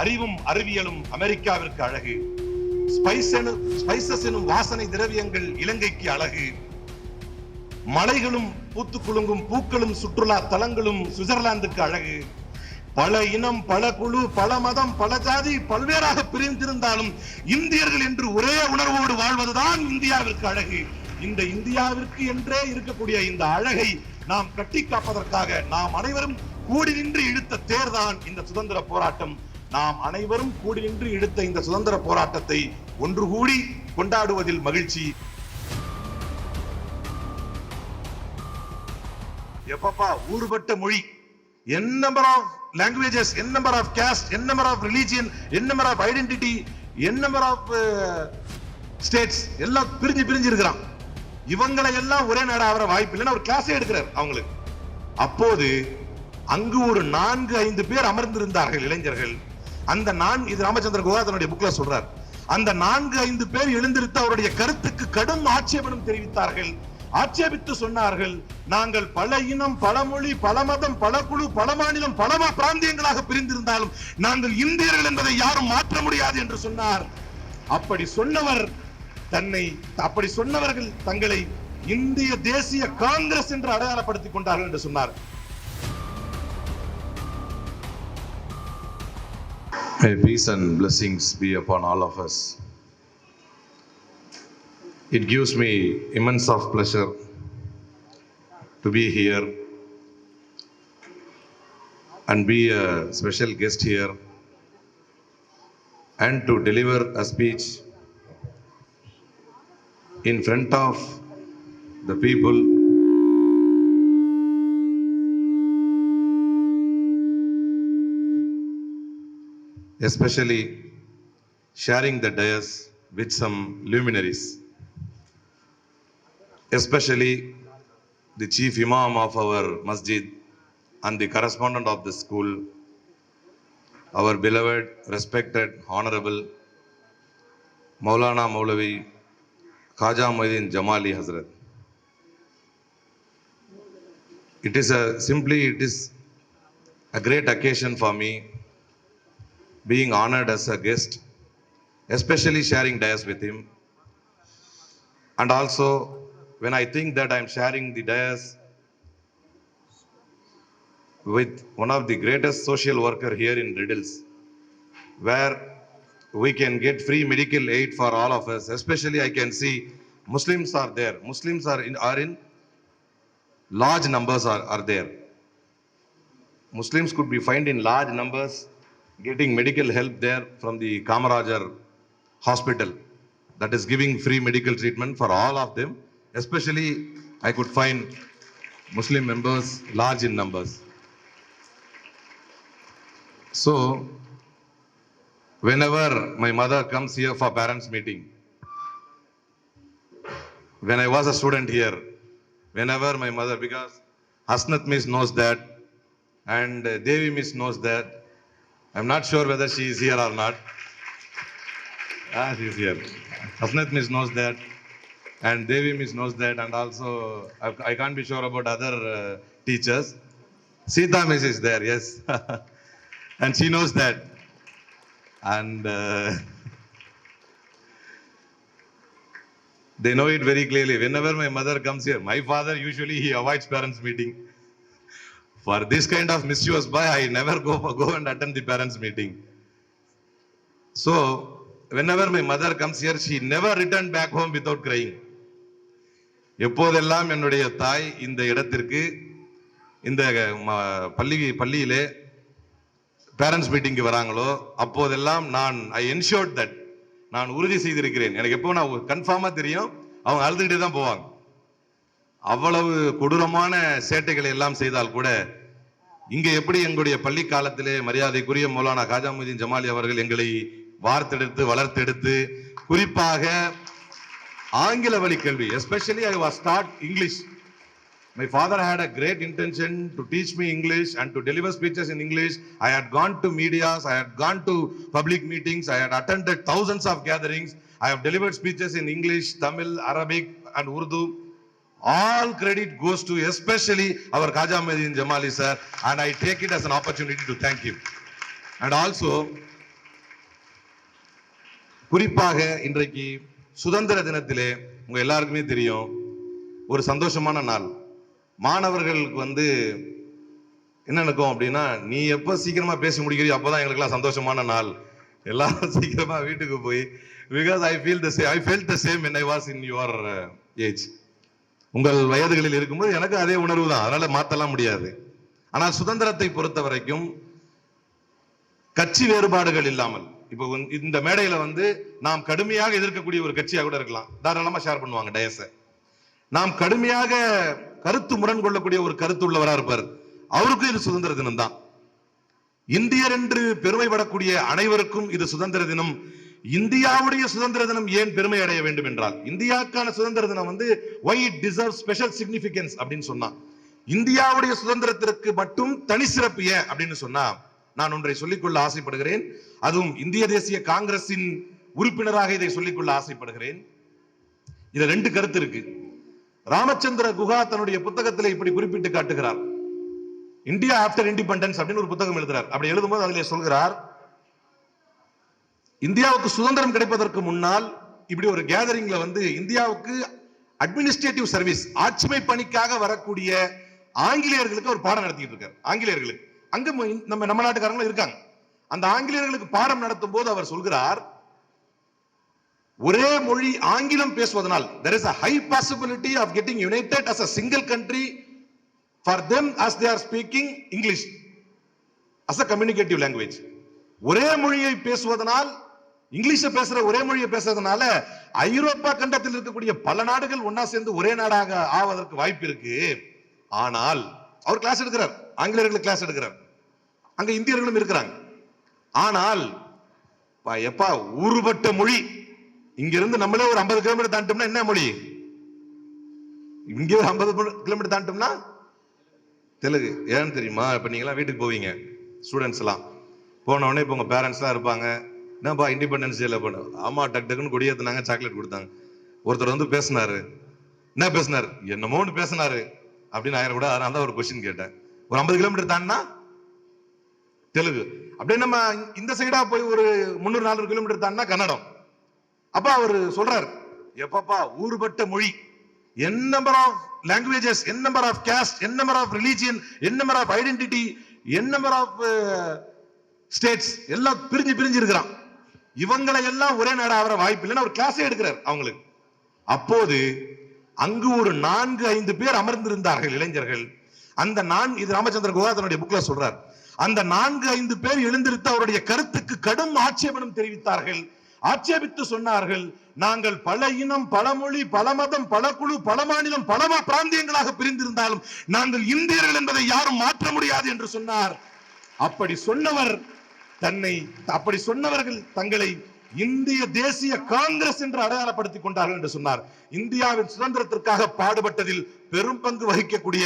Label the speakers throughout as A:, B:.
A: அறிவும் அறிவியலும் அமெரிக்காவிற்கு அழகு. ஸ்பைசஸ் எனும் வாசனை திரவியங்கள் இலங்கைக்கு அழகு. மலைகளும் பூத்து குலுங்கும் பூக்களும் சுற்றுலா தலங்களும் சுவிட்சர்லாந்துக்கு அழகு. பல இனம் பல குழு பல மதம் பல ஜாதி பல்வேறாக பிரிந்திருந்தாலும் இந்தியர்கள் என்று ஒரே உணர்வோடு வாழ்வதுதான் இந்தியாவிற்கு அழகு. இந்த இந்தியாவிற்கு என்றே இருக்கக்கூடிய இந்த அழகை நாம் கட்டி காப்பதற்காக நாம் அனைவரும் கூடி நின்று இழுத்த தேர்தான் இந்த சுதந்திர போராட்டம். நாம் அனைவரும் கூடி நின்று எடுத்த இந்த சுதந்திர போராட்டத்தை ஒன்று கூடி கொண்டாடுவதில் மகிழ்ச்சி. எப்பப்பா ஊறுபட்ட மொழி. N number of languages N number of caste N number of religion N number of identity N number of states எல்லாம் பிரிஞ்சு பிரிஞ்சு இருக்கிறான். இவங்களை எல்லாம் ஒரே நாடு ஆகிற வாய்ப்பு இல்லைன்னு அவர் கிளாஸே எடுக்கிறார் அவங்களுக்கு. அப்போது அங்கு ஒரு நான்கு ஐந்து பேர் அமர்ந்திருந்தார்கள் இளைஞர்கள். அந்த நான் இது ராமச்சந்திர குகா தன்னுடைய புக்ல சொல்றார். அந்த நான்கு ஐந்து பேர் எழுந்திருத்து அவருடைய கருத்துக்கு கடும் ஆட்சேபனம் தெரிவித்தார்கள். ஆட்சேபித்து சொன்னார்கள் நாங்கள் பல இனம் பல மொழி பல மதம் பல குழு பல மாநிலம் பல பிராந்தியங்களாக பிரிந்திருந்தாலும் நாங்கள் இந்தியர்கள் என்பதை யாரும் மாற்ற முடியாது என்று சொன்னார். அப்படி சொன்னவர் தன்னை அப்படி சொன்னவர்கள் தங்களை இந்திய தேசிய காங்கிரஸ் என்று அடையாளப்படுத்திக் கொண்டார்கள் என்று சொன்னார்.
B: May peace and blessings be upon all of us. It gives me immense of pleasure to be here and be a special guest here and to deliver a speech in front of the people especially sharing the dais with some luminaries, especially the chief imam of our masjid and the correspondent of the school, our beloved, respected, honorable Maulana Maulavi Khaja Muhyiddin Jamali Hazrat. It is a simply it is a great occasion for me being honored as a guest, especially sharing dais with him. And also, when I think that I'm sharing the dais with one of the greatest social worker here in Riddles, where we can get free medical aid for all of us, especially I can see Muslims are there. Muslims are in, are in large numbers are, are there. Muslims could be found in large numbers getting medical help there from the Kamarajar hospital that is giving free medical treatment for all of them. Especially, I could find Muslim members large in numbers. So, whenever my mother comes here for parents' meeting, when I was a student here, whenever my mother, because Hasnat Miss knows that, and Devi Miss knows that. I'm not sure whether she is here or not. Ah, she is here. Hasnat Miss knows that, and Devi Miss knows that, and also I, I can't be sure about other uh, teachers. Sita Miss is there, yes, and she knows that, and. Uh, They know it very clearly. Whenever my mother comes here, my father usually he avoids parents' meeting. For this kind of misuse mischievous I never go go and attend the parents meeting so whenever my mother comes here, she never return back home without crying எப்போதெல்லாம் என்னுடைய தாய் இந்த இடத்திற்கு இந்த ம- பள்ளி பள்ளியிலே parents மீட்டிங்க்கு வராங்களோ அப்போதெல்லாம் நான் ஐ என்ஷோர்ட் தட் நான் உறுதி செய்திருக்கிறேன். எனக்கு எப்போ நான் கன்ஃபார்மாக தெரியும் அவங்க அழுதுகிட்டே தான் போவாங்க. அவ்வளவு கொடூரமான சேட்டைகளை எல்லாம் செய்தால் கூட இங்க எப்படி எங்களுடைய பள்ளி காலத்திலே மரியாதைக்குரிய மௌலானா காஜா முதீன் ஜமாலி அவர்கள் எங்களை வார்த்தெடுத்து வளர்த்தெடுத்து குறிப்பாக ஆங்கில வழி கல்வி especially I was start English My father had a great intention to teach me English and to deliver speeches in English. I had gone to medias, I had gone to public meetings, I had attended thousands of gatherings. I have delivered speeches in English, Tamil, Arabic, and Urdu. All credit goes to especially our Khaja Medin Jamali sir, and I take it as an opportunity to thank him. And also, குறிப்பாக இன்றைக்கு சுதந்திர தினத்திலே உங்க எல்லாருக்குமே தெரியும் ஒரு சந்தோஷமான நாள். மாணவர்களுக்கு வந்து என்ன நடக்கும் அப்படின்னா நீ எப்போ சீக்கிரமா பேசி முடிக்கிறியோ அப்போதான் எங்களுக்கெல்லாம் சந்தோஷமான நாள். எல்லாரும் சீக்கிரமா வீட்டுக்கு போய் because I feel the same I fell the same and I was in your age உங்கள் வயதுகளில் இருக்கும்போது எனக்கு அதே உணர்வு தான் அதனால மாத்தலாம் முடியாது. ஆனால் சுதந்திரத்தை பொறுத்த வரைக்கும் கட்சி வேறுபாடுகள் இல்லாமல் இப்போ இந்த மேடையில வந்து நாம் கடுமையாக எதிர்க்கக்கூடிய ஒரு கட்சியா கூட இருக்கலாம். தாராளமா ஷேர் பண்ணுவாங்க டயஸ நாம் கடுமையாக கருத்து முரண் கொள்ளக்கூடிய ஒரு கருத்து உள்ளவரா இருப்பார். அவருக்கும் இது சுதந்திர தினம் தான் இந்தியர் என்று பெருமைப்படக்கூடிய அனைவருக்கும் இது சுதந்திர தினம். இந்தியாவுடைய சுதந்திர தினம் ஏன் பெருமை அடைய வேண்டும் என்றால் இந்தியாவுக்கான சுதந்திர தினம் வந்து ஒய் டிசர்வ் ஸ்பெஷல் சிக்னிபிகன்ஸ் அப்படின்னு சொன்னா இந்தியாவுடைய சுதந்திரத்திற்கு மட்டும் தனி சிறப்பு ஏன் அப்படின்னு சொன்னா நான் ஒன்றை சொல்லிக்கொள்ள ஆசைப்படுகிறேன். அதுவும் இந்திய தேசிய காங்கிரசின் உறுப்பினராக இதை சொல்லிக்கொள்ள ஆசைப்படுகிறேன். இதுல ரெண்டு கருத்து இருக்கு. ராமச்சந்திர குஹா தன்னுடைய புத்தகத்தில் இப்படி குறிப்பிட்டு காட்டுகிறார். இந்தியா ஆஃப்டர் இண்டிபெண்டன்ஸ் அப்படின்னு ஒரு புத்தகம் எழுதுறார். அப்படி எழுதும்போது அதிலே சொல்கிறார் இந்தியாவுக்கு சுதந்திரம் கிடைப்பதற்கு முன்னால் இப்படி ஒரு கேதரிங்ல வந்து இந்தியாவுக்கு அட்மினிஸ்ட்ரேட்டிவ் சர்வீஸ் ஆட்சிமை பணிக்காக வரக்கூடிய ஆங்கிலேயர்களுக்கு ஒரு பாடம் நடத்திட்டு இருக்கார். ஆங்கிலேயர்களுக்கு. அங்க நம்ம நம்ம நாட்டுக்காரங்களும் இருக்காங்க. அந்த ஆங்கிலேயர்களுக்கு பாடம் நடத்தும் போது அவர் சொல்கிறார் ஒரே மொழி ஆங்கிலம் பேசுவதனால் there is a high possibility of getting united as a single country for them as they are speaking English as a communicative language ஒரே மொழியை பேசுவதனால் இங்கிலீஷ பேசுற ஒரே மொழியை பேசுறதுனால ஐரோப்பா கண்டத்தில் இருக்கக்கூடிய பல நாடுகள் ஒன்னா சேர்ந்து ஒரே நாடாக ஆவதற்கு வாய்ப்பு இருக்கு. ஆனால் அவர் கிளாஸ் எடுக்கிறார். ஆங்கிலேயர்களுக்கு கிளாஸ் எடுக்கிறார். அங்க இந்தியர்களும் இருக்கிறாங்க. ஆனால் எப்பா ஊறுபட்ட மொழி. இங்கிருந்து நம்மளே ஒரு 50 கிலோமீட்டர் தாண்டோம்னா என்ன மொழி? இங்கே ஒரு 50 கிலோமீட்டர் தாண்டோம்னா தெலுங்கு. ஏன்னு தெரியுமா? இப்ப நீங்களாம் வீட்டுக்கு போவீங்க ஸ்டூடெண்ட்ஸ் எல்லாம். போன உடனே இப்போ உங்க பேரண்ட்ஸ் எல்லாம் இருப்பாங்க. என்னப்பா இண்டிபெண்டன்ஸ் டேல பண்ண ஆமா டக் டக்குன்னு கொடியேத்துனாங்க சாக்லேட் கொடுத்தாங்க. ஒருத்தர் வந்து பேசினாரு. என்ன பேசினார்? என்னமோன்னு பேசினாரு. அப்படின்னு ஆயிரம் கூட அதனால தான் ஒரு கொஸ்டின் கேட்டேன். ஒரு 50 கிலோமீட்டர் தாண்டினா? தெலுங்கு. அப்படியே நம்ம இந்த சைடா போய் ஒரு முந்நூறு நானூறு கிலோமீட்டர் தாண்டினா கன்னடம். அப்ப அவர் சொல்றாரு எப்பப்பா ஊறுபட்ட மொழி. N number of languages N number of caste N number of religion N number of identity N number of states எல்லாம் பிரிஞ்சு பிரிஞ்சு இருக்கிறான். இவங்களை எல்லாம் ஒரே நாடு ஆகிற வாய்ப்பு இல்லைன்னு அவர் கிளாஸே எடுக்கிறார் அவங்களுக்கு. அப்போது அங்கு ஒரு நான்கு ஐந்து பேர் அமர்ந்திருந்தார்கள் இளைஞர்கள். அந்த நான் இது ராமச்சந்திர குஹா தன்னுடைய புக்ல சொல்றார். அந்த நான்கு ஐந்து பேர் எழுந்திருத்து அவருடைய கருத்துக்கு கடும் ஆட்சேபனம் தெரிவித்தார்கள். ஆட்சேபித்து சொன்னார்கள் நாங்கள் பல இனம் பல மொழி பல மதம் பல குழு பல மாநிலம் பல பிராந்தியங்களாக பிரிந்திருந்தாலும் நாங்கள் இந்தியர்கள் என்பதை யாரும் மாற்ற முடியாது என்று சொன்னார். அப்படி சொன்னவர் தன்னை அப்படி சொன்னவர்கள் தங்களை இந்திய தேசிய காங்கிரஸ் என்று அடையாளப்படுத்திக் கொண்டார்கள் என்று சொன்னார். இந்தியாவின் சுதந்திரத்திற்காக பாடுபட்டதில் பெரும் பங்கு வகிக்கக்கூடிய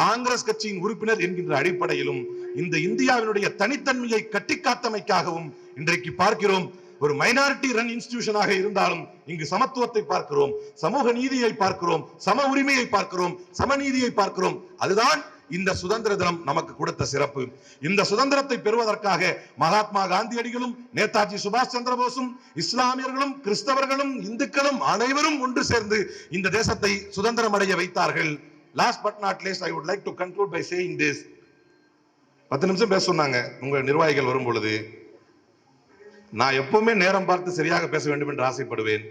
B: காங்கிரஸ் கட்சியின் உறுப்பினர் என்கின்ற அடிப்படையிலும் இந்த இந்தியாவினுடைய தனித்தன்மையை கட்டிக்காத்தமைக்காகவும் இன்றைக்கு பார்க்கிறோம். ஒரு மைனாரிட்டி ரன் இன்ஸ்டிடியூஷனாக இருந்தாலும் இங்கு சமத்துவத்தை பார்க்கிறோம் சமூக நீதியை பார்க்கிறோம் சம உரிமையை பார்க்கிறோம் சமநீதியை பார்க்கிறோம். அதுதான் இந்த சுதந்திர தினம் நமக்கு கொடுத்த சிறப்பு. இந்த சுதந்திரத்தை பெறுவதற்காக மகாத்மா காந்தியடிகளும் நேதாஜி சுபாஷ் சந்திர போஸும் இஸ்லாமியர்களும் கிறிஸ்தவர்களும் இந்துக்களும் அனைவரும் ஒன்று சேர்ந்து இந்த தேசத்தை சுதந்திரம் அடைய வைத்தார்கள். Last but not least I would like to conclude by saying this பத்து நிமிஷம் பேச சொன்னாங்க. உங்கள் நிர்வாகிகள் வரும் பொழுது நான் எப்பவுமே நேரம் பார்த்து சரியாக பேச வேண்டும் என்று ஆசைப்படுவேன்.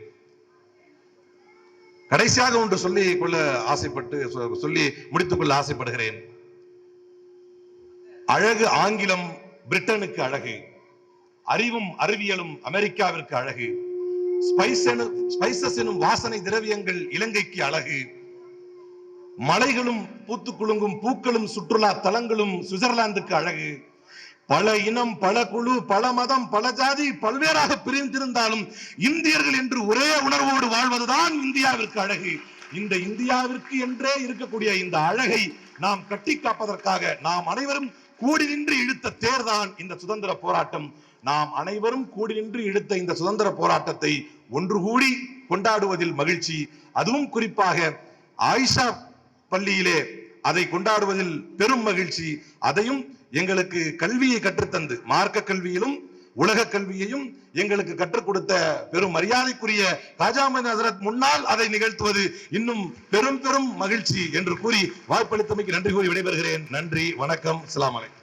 B: கடைசியாக ஒன்று சொல்லி கொள்ள ஆசைப்பட்டு சொ- சொல்லி முடித்துக் கொள்ள ஆசைப்படுகிறேன். அழகு ஆங்கிலம் பிரிட்டனுக்கு அழகு. அறிவும் அறிவியலும் அமெரிக்காவிற்கு அழகு. ஸ்பைசஸ் எனும் வாசனை திரவியங்கள் இலங்கைக்கு அழகு. மலைகளும் பூத்து குலுங்கும் பூக்களும் சுற்றுலா தலங்களும் சுவிட்சர்லாந்துக்கு அழகு. பல இனம் பல குழு பல மதம் பல ஜாதி பல்வேறாக பிரிந்திருந்தாலும் இந்தியர்கள் என்று ஒரே உணர்வோடு வாழ்வதுதான் இந்தியாவிற்கு அழகு. இந்த இந்தியாவிற்கு என்றே இருக்கக்கூடிய இந்த அழகை நாம் கட்டி காப்பதற்காக நாம் அனைவரும் கூடி நின்று இழுத்த தேர்தான் இந்த சுதந்திர போராட்டம். நாம் அனைவரும் கூடி நின்று இழுத்த இந்த சுதந்திர போராட்டத்தை ஒன்று கூடி கொண்டாடுவதில் மகிழ்ச்சி. அதுவும் குறிப்பாக ஆயிஷா பள்ளியிலே அதை கொண்டாடுவதில் பெரும் மகிழ்ச்சி. அதையும் எங்களுக்கு கல்வியை கற்றுத்தந்து மார்க்க கல்வியிலும்
A: உலக கல்வியையும் எங்களுக்கு கற்றுக் கொடுத்த பெரும் மரியாதைக்குரிய காஜாமன் ஹசரத் முன்னால் அதை நிகழ்த்துவது இன்னும் பெரும் பெரும் மகிழ்ச்சி என்று கூறி வாய்ப்பளித்தமைக்கு நன்றி கூறி விடைபெறுகிறேன். நன்றி வணக்கம் அஸ்ஸலாமு அலைக்கும்.